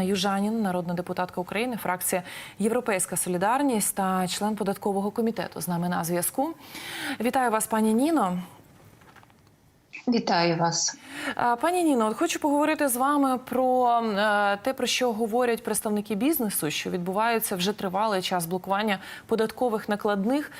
Ніна Южанін, народна депутатка України, фракція Європейська Солідарність та член податкового комітету. З нами на зв'язку. Вітаю вас, пані Ніно. Вітаю вас. Пані Ніно, от хочу поговорити з вами про е, те, про що говорять представники бізнесу, що відбувається вже тривалий час блокування податкових накладних.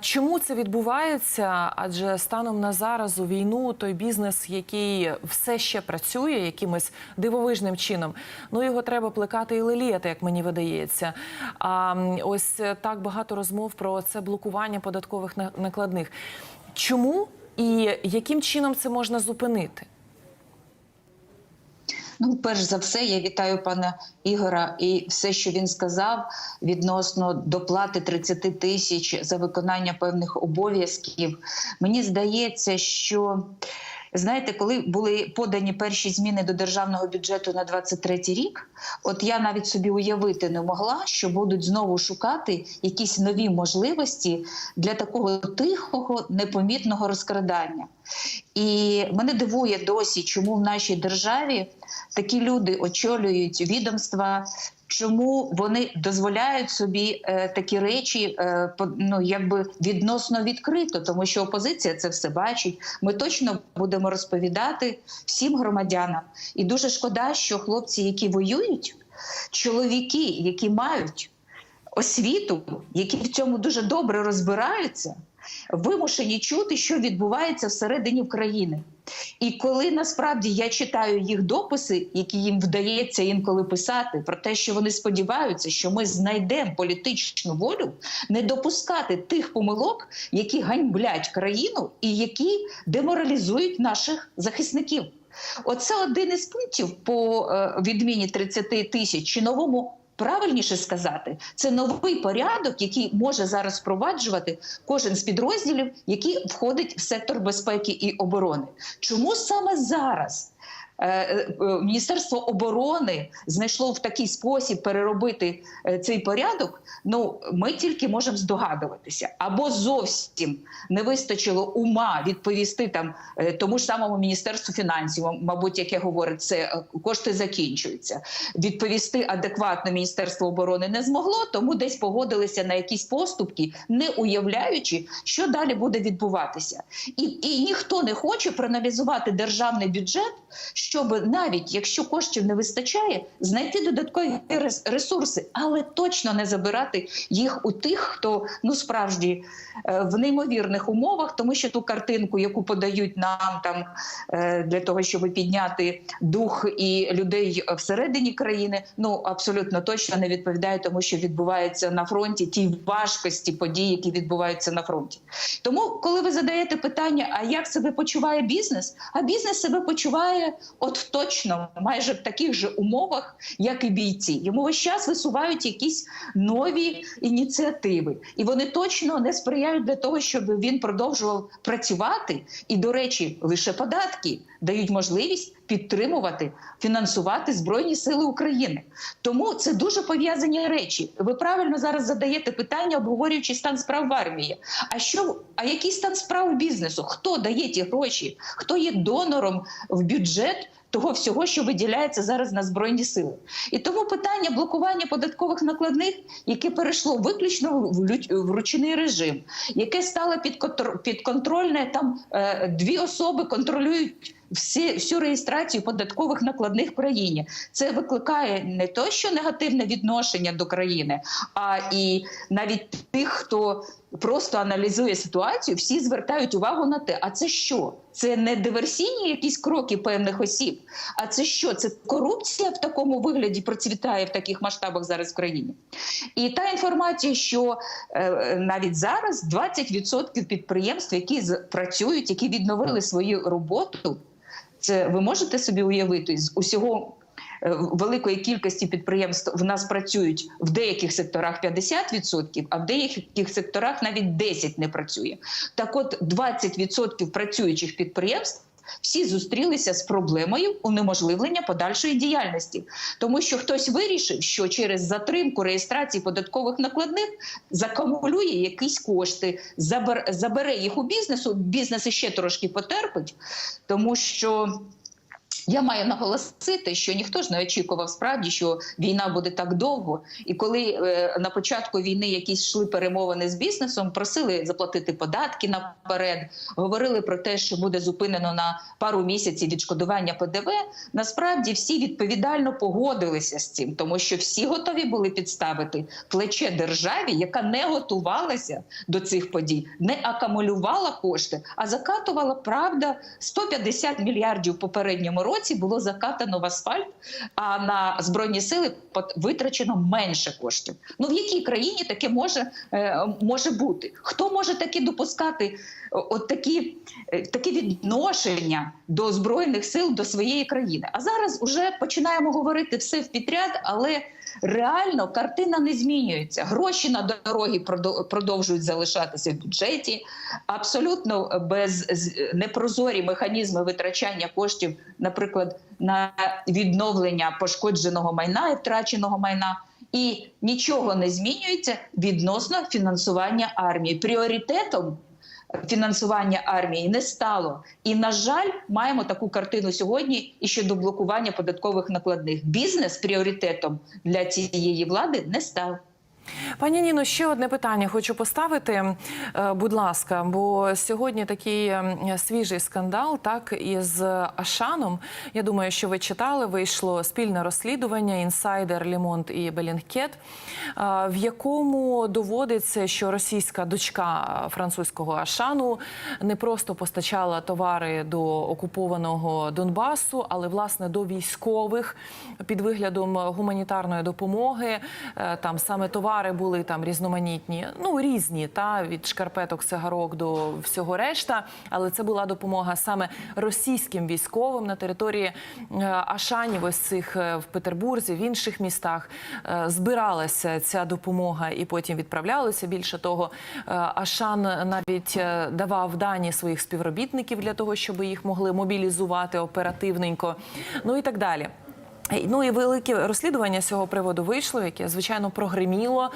Чому це відбувається? Адже станом на зараз у війну той бізнес, який все ще працює якимось дивовижним чином, ну його треба плекати і леліяти, як мені видається. А ось так багато розмов про це блокування податкових на- накладних. Чому і яким чином це можна зупинити? Ну, перш за все, я вітаю пана Ігора і все, що він сказав відносно доплати 30 тисяч за виконання певних обов'язків. Мені здається, що знаєте, коли були подані перші зміни до державного бюджету на 23 рік, от я навіть собі уявити не могла, що будуть знову шукати якісь нові можливості для такого тихого, непомітного розкрадання. І мене дивує досі, чому в нашій державі такі люди очолюють відомства. Чому вони дозволяють собі е, такі речі е, ну, якби відносно відкрито, тому що опозиція це все бачить. Ми точно будемо розповідати всім громадянам. І дуже шкода, що хлопці, які воюють, чоловіки, які мають освіту, які в цьому дуже добре розбираються, вимушені чути, що відбувається всередині країни. І коли насправді я читаю їх дописи, які їм вдається інколи писати, про те, що вони сподіваються, що ми знайдемо політичну волю не допускати тих помилок, які ганьблять країну і які деморалізують наших захисників. Оце один із пунктів по е, відміні 30 тисяч чи новому. Правильніше сказати, це новий порядок, який може зараз впроваджувати кожен з підрозділів, який входить в сектор безпеки і оборони. Чому саме зараз? Е, е, Міністерство оборони знайшло в такий спосіб переробити е, цей порядок. Ну ми тільки можемо здогадуватися, або зовсім не вистачило ума відповісти там е, тому ж самому міністерству фінансів, мабуть, яке говорить, це е, кошти закінчуються. Відповісти адекватно міністерство оборони не змогло, тому десь погодилися на якісь поступки, не уявляючи, що далі буде відбуватися, і, і ніхто не хоче проаналізувати державний бюджет, щоб навіть якщо коштів не вистачає, знайти додаткові рес- ресурси, але точно не забирати їх у тих, хто ну справді е, в неймовірних умовах, тому що ту картинку, яку подають нам там е, для того, щоб підняти дух і людей всередині країни, ну абсолютно точно не відповідає тому, що відбувається на фронті, тій важкості подій, які відбуваються на фронті. Тому, коли ви задаєте питання, а як себе почуває бізнес? А бізнес себе почуває от точно майже в таких же умовах, як і бійці. Йому весь час висувають якісь нові ініціативи, і вони точно не сприяють для того, щоб він продовжував працювати. І, до речі, лише податки дають можливість підтримувати, фінансувати збройні сили України. Тому це дуже пов'язані речі. Ви правильно зараз задаєте питання, обговорюючи стан справ в армії. А що а який стан справ бізнесу? Хто дає ті гроші? Хто є донором в бюджет? Того всього, що виділяється зараз на збройні сили, і тому питання блокування податкових накладних, яке перейшло виключно в ручний режим, яке стало підконтр- підконтрольне. Там е, дві особи контролюють всі, всю реєстрацію податкових накладних в країні. Це викликає не то, що негативне відношення до країни, а і навіть тих, хто просто аналізує ситуацію, всі звертають увагу на те, а це що? Це не диверсійні якісь кроки певних осіб, а це що? Це корупція в такому вигляді процвітає в таких масштабах зараз в країні. І та інформація, що е, навіть зараз 20% підприємств, які працюють, які відновили свою роботу, це ви можете собі уявити з усього. е, Великої кількості підприємств в нас працюють в деяких секторах 50%, а в деяких секторах навіть 10% не працює. Так, от 20% працюючих підприємств всі зустрілися з проблемою унеможливлення подальшої діяльності, тому що хтось вирішив, що через затримку реєстрації податкових накладних закамулює якісь кошти, забер, забере їх у бізнесу. Бізнес іще трошки потерпить, тому що. Я маю наголосити, що ніхто ж не очікував справді, що війна буде так довго. І коли е, на початку війни якісь йшли перемовини з бізнесом, просили заплатити податки наперед, говорили про те, що буде зупинено на пару місяців відшкодування ПДВ. Насправді всі відповідально погодилися з цим, тому що всі готові були підставити плече державі, яка не готувалася до цих подій, не акумулювала кошти, а закатувала правда 150 мільярдів попередньому році було закатано в асфальт, а на збройні сили витрачено менше коштів. Ну в якій країні таке може, е, може бути? Хто може таке допускати? о- От такі, такі відношення до збройних сил до своєї країни. А зараз уже починаємо говорити все в підряд, але реально картина не змінюється. Гроші на дороги продо- продовжують залишатися в бюджеті. Абсолютно без непрозорі механізми витрачання коштів, наприклад, на відновлення пошкодженого майна і втраченого майна. І нічого не змінюється відносно фінансування армії. Пріоритетом фінансування армії не стало. І на жаль, маємо таку картину сьогодні і щодо блокування податкових накладних. Бізнес пріоритетом для цієї влади не став. Пані Ніно, ще одне питання хочу поставити, Е, будь ласка, бо сьогодні такий ем, свіжий скандал, так із Ашаном. Я думаю, що ви читали. Вийшло спільне розслідування інсайдер Лімонт і Белінгкет, е, в якому доводиться, що російська дочка французького Ашану не просто постачала товари до окупованого Донбасу, але власне до військових під виглядом гуманітарної допомоги. Е, Там саме товари були там різноманітні, ну різні, та від шкарпеток, цигарок до всього решта. Але це була допомога саме російським військовим на території е, Ашанів, ось цих е, в Петербурзі, в інших містах е, збиралася ця допомога і потім відправлялася. Більше того, Ашан навіть давав дані своїх співробітників для того, щоб їх могли мобілізувати оперативненько, ну і так далі. Ну і велике розслідування з цього приводу вийшло, яке звичайно прогриміло.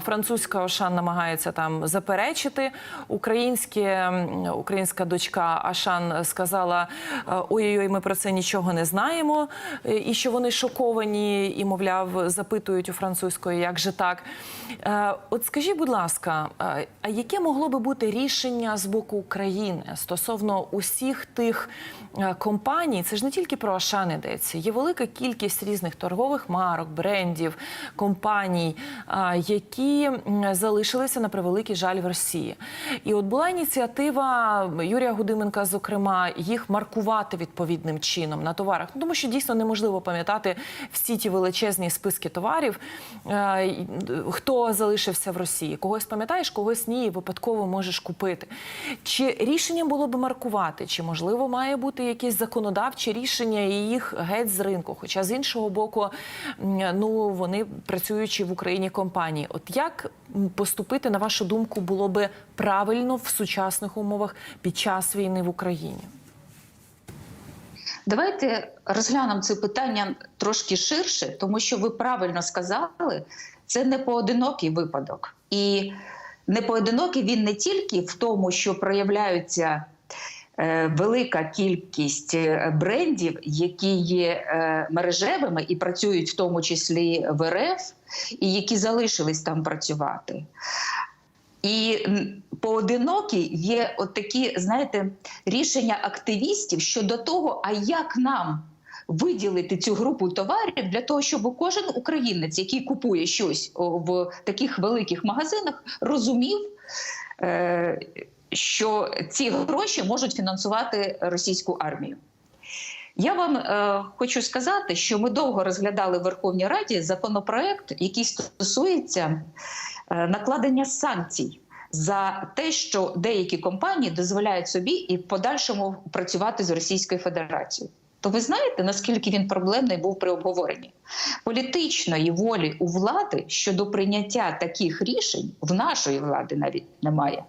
Французька Ашан намагається там заперечити. Українське українська дочка Ашан сказала: ой-ой, ми про це нічого не знаємо. І що вони шоковані, і мовляв, запитують у французької, як же так. От скажіть, будь ласка, а яке могло би бути рішення з боку України стосовно усіх тих компаній? Це ж не тільки про Ашан йдеться. Є велика кількість різних торгових марок, брендів, компаній, які залишилися на превеликий жаль в Росії. І от була ініціатива Юрія Гудименка, зокрема, їх маркувати відповідним чином на товарах. Ну, тому що дійсно неможливо пам'ятати всі ті величезні списки товарів, е, хто залишився в Росії. Когось пам'ятаєш, когось ні, випадково можеш купити. Чи рішенням було би маркувати, чи можливо має бути якесь законодавче рішення і їх геть з ринку? Хоча з іншого боку, ну вони працюючи в Україні компанії. От як поступити, на вашу думку, було би правильно в сучасних умовах під час війни в Україні? Давайте розглянемо це питання трошки ширше, тому що ви правильно сказали, це не поодинокий випадок. І не поодинокий він не тільки в тому, що проявляються велика кількість е, брендів, які є е, мережевими і працюють в тому числі в РФ, і які залишились там працювати. І поодинокі є от такі, знаєте, рішення активістів щодо того, а як нам виділити цю групу товарів для того, щоб кожен українець, який купує щось в таких великих магазинах, розумів. Що ці гроші можуть фінансувати російську армію. Я вам е, хочу сказати, що ми довго розглядали в Верховній Раді законопроект, який стосується е, накладення санкцій за те, що деякі компанії дозволяють собі і в подальшому працювати з Російською Федерацією. То ви знаєте, наскільки він проблемний був при обговоренні політичної волі у влади щодо прийняття таких рішень в нашої влади навіть немає.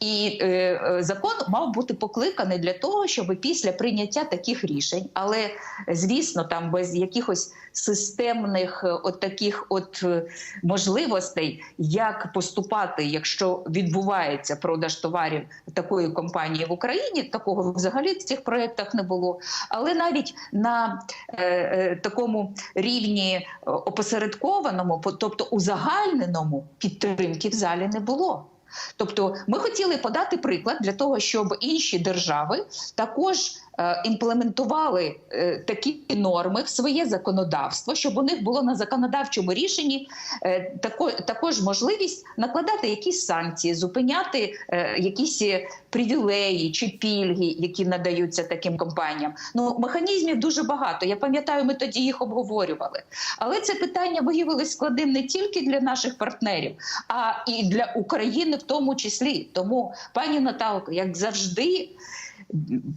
І е, е, закон мав бути покликаний для того, щоб після прийняття таких рішень, але звісно, там без якихось системних е, от таких от е, можливостей, як поступати, якщо відбувається продаж товарів такої компанії в Україні, такого взагалі в цих проєктах не було. Але навіть на е, е, такому рівні е, опосередкованому, тобто узагальненому, підтримки в залі не було. Тобто, ми хотіли подати приклад для того, щоб інші держави також імплементували е, такі норми в своє законодавство, щоб у них було на законодавчому рішенні е, також можливість накладати якісь санкції, зупиняти е, якісь е, привілеї чи пільги, які надаються таким компаніям. Ну механізмів дуже багато. Я пам'ятаю, ми тоді їх обговорювали. Але це питання виявилось складним не тільки для наших партнерів, а і для України в тому числі. Тому, пані Наталко, як завжди.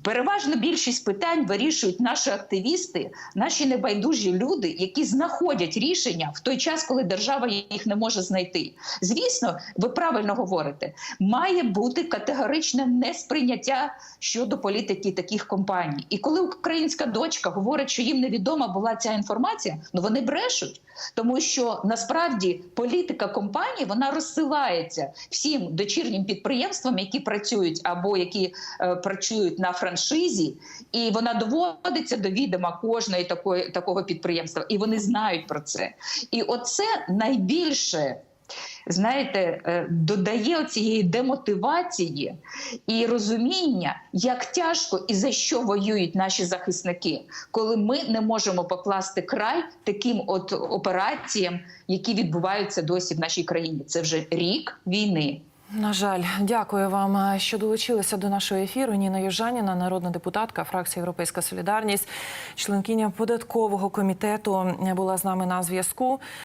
Переважно більшість питань вирішують наші активісти, наші небайдужі люди, які знаходять рішення в той час, коли держава їх не може знайти. Звісно, ви правильно говорите, має бути категоричне несприйняття щодо політики таких компаній. І коли українська дочка говорить, що їм невідома була ця інформація, ну вони брешуть, тому що насправді політика компаній вона розсилається всім дочірнім підприємствам, які працюють або які е, працюють на франшизі, і вона доводиться до відома кожної такої такого підприємства, і вони знають про це. І оце найбільше. Знаєте, е, додає цієї демотивації і розуміння, як тяжко і за що воюють наші захисники, коли ми не можемо покласти край таким от операціям, які відбуваються досі в нашій країні. Це вже рік війни. На жаль, дякую вам, що долучилися до нашого ефіру. Ніна Южаніна, народна депутатка, фракція Європейська Солідарність, членкиня податкового комітету, була з нами на зв'язку.